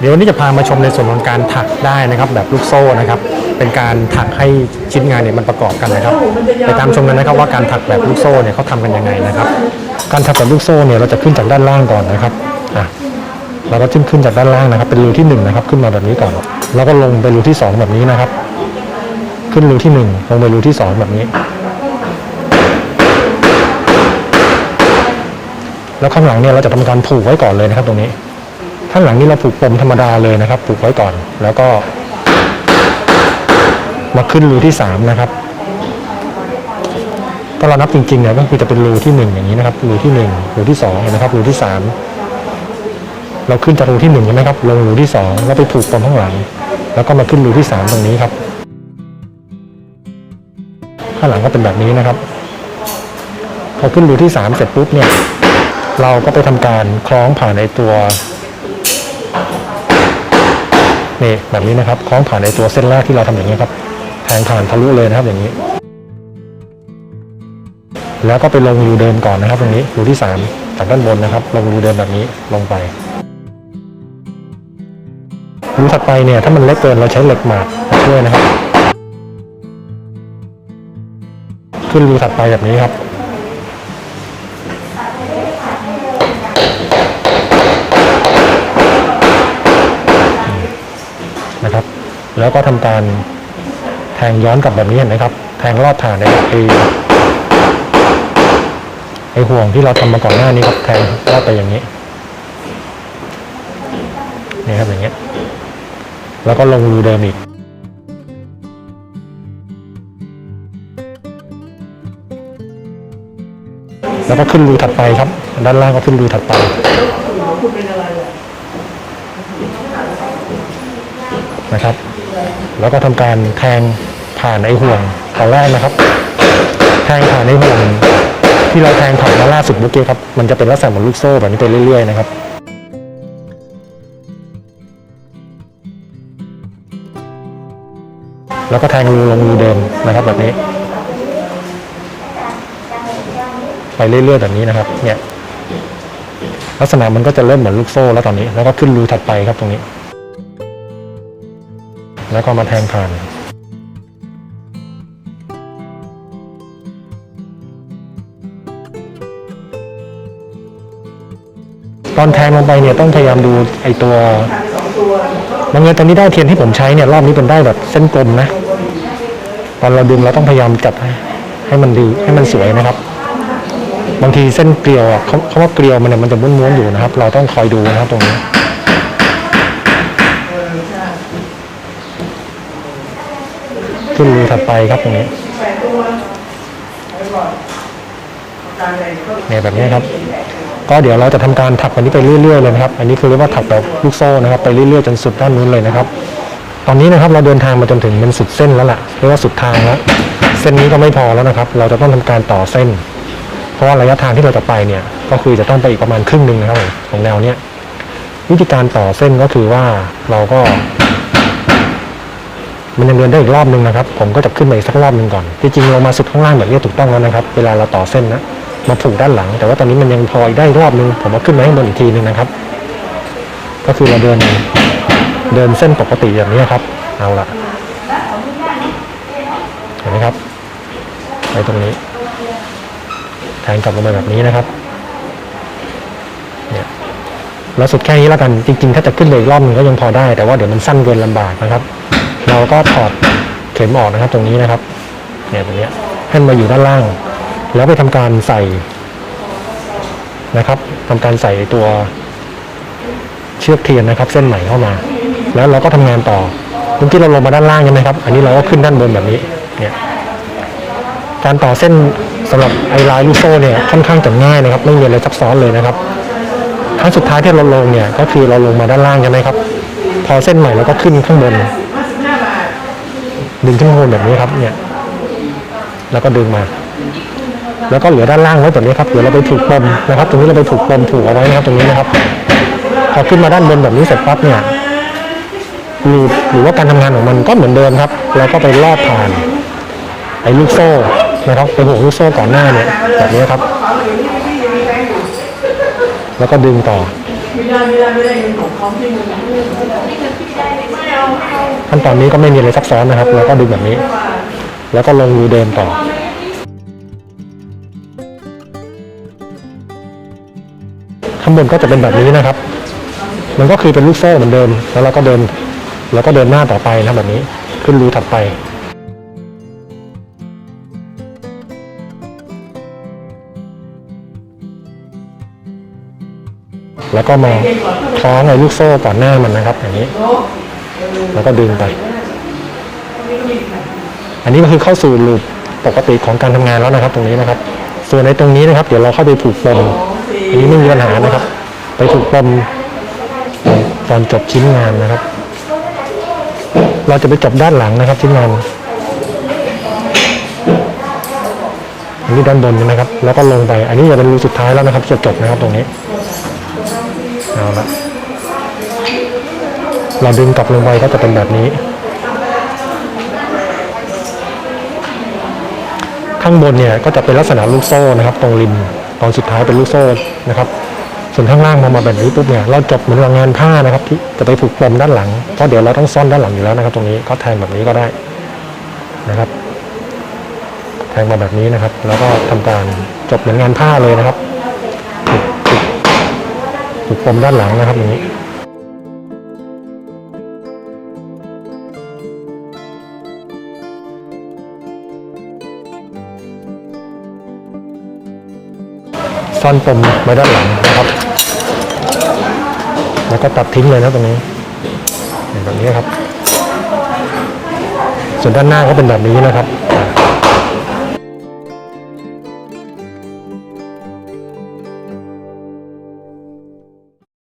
เดี๋ยววันนี้จะพามาชมในส่วนของการถักได้นะครับแบบลูกโซ่นะครับเป็นการถักให้ชิ้นงานเนี่ยมันประกอบกันนะครับไปตามชมกันนะครับว่าการถักแบบลูกโซ่เนี่ยเขาทำกันยังไงนะครับ การถักแบบลูกโซ่เนี่ยเราจะขึ้นจากด้านล่างก่อนนะครับอะเราก็ขึ้นขึ้นจากด้านล่างนะครับ เป็นรูที่หนึ่งนะครับขึ้นมาแบบนี้ก่อนแล้วก็ลงไปรูที่สองแบบนี้นะครับ ขึ้นรูที่หนึ่งลงไปรูที่สองแบบนี้ แล้วข้างหลังเนี่ยเราจะทำการผูกไว้ก่อนเลยนะครับตรงนี้ ข้างหลังนี่เราผูกปมธรรมดาเลยนะครับผูกไว้ก่อน แล้วก็ มาขึ้นรูที่สามนะครับถ้าเรานับจริงๆเนี่ยก็คือจะเป็นรูที่หนึ่งอย่างนี้นะครับรูที่หนึ่งรูที่สองเห็นะครับรูที่สามเราขึ้นจากรูที่หนึ่งใช่ไหมครับลงรูที่สองแล้วไปผูกปมข้างหลัง แล้วก็มาขึ้นรูที่สามตรงนี้ครับข้างหลังก็เป็นแบบนี้นะครับ พอขึ้นรูที่สามเสร็จปุ๊บเนี่ย เราก็ไปทำการคล้องผ่านในตัว นี่แบบนี้นะครับคล้องผ่านในตัวเส้นแรกที่เราทำอย่างนี้ครับแทงผ่านทะลุเลยนะครับอย่างนี้ แล้วก็ไปลงรูเดิมก่อนนะครับ ตรงนี้รูที่สามจากด้านบนนะครับ ลงรูเดิมแบบนี้ลงไปรูถัดไปเนี่ยถ้ามันเล็กเกินเราใช้เหล็กหมากมาช่วยนะครับ ขึ้นรูถัดไปแบบนี้ครับ นะครับ แล้วก็ทำการแทงย้อนกลับแบบนี้เห็นไหมครับ แทงลอดผ่านในไอไอห่วงที่เราทำมาก่อนหน้านี้ครับแทงลอดไปอย่างนี้นี่ครับอย่างเงี้ย แล้วก็ลงรูเดิมอีกแล้วก็ขึ้นรูถัดไปครับ ด้านล่างก็ขึ้นรูถัดไป นะครับ แล้วก็ทำการแทงผ่านไอห่วงตอนแรกนะครับ แทงผ่านไอห่วงที่เราแทงผ่านมาล่าสุดเมื่อกี้ครับ มันจะเป็นลักษณะเหมือนลูกโซ่แบบนี้ไปเรื่อยๆนะครับแล้วก็แทงรูลงรูเดิมนะครับแบบนี้ ไปเรื่อยๆแบบนี้นะครับ เนี่ย ลักษณะมันก็จะเริ่มเหมือนลูกโซ่แล้วตอนนี้ แล้วก็ขึ้นรูถัดไปครับตรงนี้ แล้วก็มาแทงผ่านตอนแทงลงไปเนี่ยต้องพยายามดูไอตัวบางเงินตอนนี้ได้เทียนที่ผมใช้เนี่ยรอบนี้เป็นได้แบบเส้นกลมนะ ตอนเราดึงเราต้องพยายามจัดให้ให้มันดีให้มันสวยนะครับ บางทีเส้นเกลียวเขาเขาว่าเกลียวมันเนี่ยมันจะม้วนๆอยู่นะครับ เราต้องคอยดูนะครับตรงนี้ ขึ้นรูถัดไปครับตรงนี้เนี่ยแบบนี้ครับ ก็เดี๋ยวเราจะทำการถักแบบนี้ไปเรื่อยๆเลยนะครับ อันนี้คือเรียกว่าถักแบบลูกโซ่นะครับ ไปเรื่อยๆจนสุดด้านนู้นเลยนะครับ ตอนนี้นะครับเราเดินทางมาจนถึงมันสุดเส้นแล้วล่ะเรียกว่าสุดทางแล้วเส้นนี้ก็ไม่พอแล้วนะครับ เราจะต้องทำการต่อเส้น เพราะว่าระยะทางที่เราจะไปเนี่ย ก็คือจะต้องไปอีกประมาณครึ่งหนึ่งนะครับของแนวเนี้ยวิธีการต่อเส้นก็คือว่าเราก็ มันยังเดินได้อีกรอบหนึ่งนะครับ ผมก็จะขึ้นมาอีกสักรอบหนึ่งก่อนจริงๆเรามาสุดข้างล่างแบบนี้ถูกต้องแล้วนะครับ เวลาเราต่อเส้นนะมาผูกด้านหลัง แต่ว่าตอนนี้มันยังพออีกได้อีกรอบหนึ่งผมมาขึ้นมาข้างบนอีกทีหนึ่งนะครับ ก็คือเราเดินเดินเส้นปกติแบบนี้ครับ เอาละเห็นไหมครับไปตรงนี้แทงกลับลงไปแบบนี้นะครับเนี่ยเราสุดแค่นี้แล้วกันจริง ๆ ถ้าจะขึ้นเลยรอบหนึงก็ยังพอได้แต่ว่าเดี๋ยวมันสั้นเกินลำบากนะครับ เราก็ถอดเข็มออกนะครับ ตรงนี้นะครับเนี่ยตรงนี้ให้มาอยู่ด้านล่าง แล้วไปทำการใส่นะครับทำการใส่ตัวเชือกเทียนนะครับ เส้นใหม่เข้ามา แล้วเราก็ทำงานต่อเมื่อกี้เราลงมาด้านล่างใช่ไหมครับ อันนี้เราก็ขึ้นด้านบนแบบนี้เนี่ยการต่อเส้นสำหรับไอลายลูกโซ่เนี่ยค่อนข้างจะง่ายนะครับ ไม่มีอะไรซับซ้อนเลยนะครับครั้งสุดท้ายที่เราลงเนี่ยก็คือเราลงมาด้านล่างใช่ไหมครับ พอเส้นใหม่เราก็ขึ้นข้างบน ดึงขึ้นข้างบนแบบนี้ครับ เนี่ย แล้วก็ดึงมา แล้วก็เหลือด้านล่างไว้แบบนี้ครับเดี๋ยวเราไปผูกปมนะครับ ตรงนี้เราไปผูกปมผูกเอาไว้นะครับ ตรงนี้นะครับพอขึ้นมาด้านบนแบบนี้เสร็จปั๊บเนี่ยหรือหรือว่าการทำงานของมันก็เหมือนเดิมครับเราก็ไปลอดผ่านไอ้ลูกโซ่นะครับเป็นห่วงลูกโซ่ก่อนหน้าเนี่ยแบบนี้ครับ แล้วก็ดึงต่อ ขั้นตอนนี้ก็ไม่มีอะไรซับซ้อนนะครับแล้วก็ดึงแบบนี้ แล้วก็ลงรูเดิมต่อข้างบนก็จะเป็นแบบนี้นะครับ มันก็คือเป็นลูกโซ่เหมือนเดิม แล้วเราก็เดิน แล้วก็เดินหน้าต่อไปนะแบบนี้ ขึ้นรูถัดไปแล้วก็มาคล้องไอ้ลูกโซ่ก่อนหน้ามันนะครับอย่างนี้ แล้วก็ดึงไป อันนี้ก็คือเข้าสู่ลูปปกติของการทำงานแล้วนะครับ ตรงนี้นะครับ ส่วนในตรงนี้นะครับ เดี๋ยวเราเข้าไปผูกปมอันนี้ไม่มีปัญหานะครับ ไปผูกปมตอนจบชิ้นงานนะครับ เราจะไปจบด้านหลังนะครับชิ้นงานอันนี้ด้านบนนะครับ แล้วก็ลงไป อันนี้จะเป็นรูสุดท้ายแล้วนะครับจะจบนะครับตรงนี้เอาละ เราดึงกลับลงไปก็จะเป็นแบบนี้ ข้างบนเนี่ยก็จะเป็นลักษณะลูกโซ่นะครับ ตรงริมตอนสุดท้ายเป็นลูกโซ่นะครับส่วนข้างล่างพอมาแบบนี้ปุ๊บเนี่ยเราจบเหมือนงานผ้านะครับ ที่จะไปผูกปมด้านหลังเพราะเดี๋ยวเราต้องซ่อนด้านหลังอยู่แล้วนะครับ ตรงนี้ก็แทงแบบนี้ก็ได้นะครับ แทงมาแบบนี้นะครับ แล้วก็ทำการจบเหมือนงานผ้าเลยนะครับผูกผูกปมด้านหลังนะครับอย่างนี้ ซ่อนปมไว้ด้านหลังนะครับ แล้วก็ตัดทิ้งเลยนะตรงนี้แบบนี้ครับ ส่วนด้านหน้าก็เป็นแบบนี้นะครับ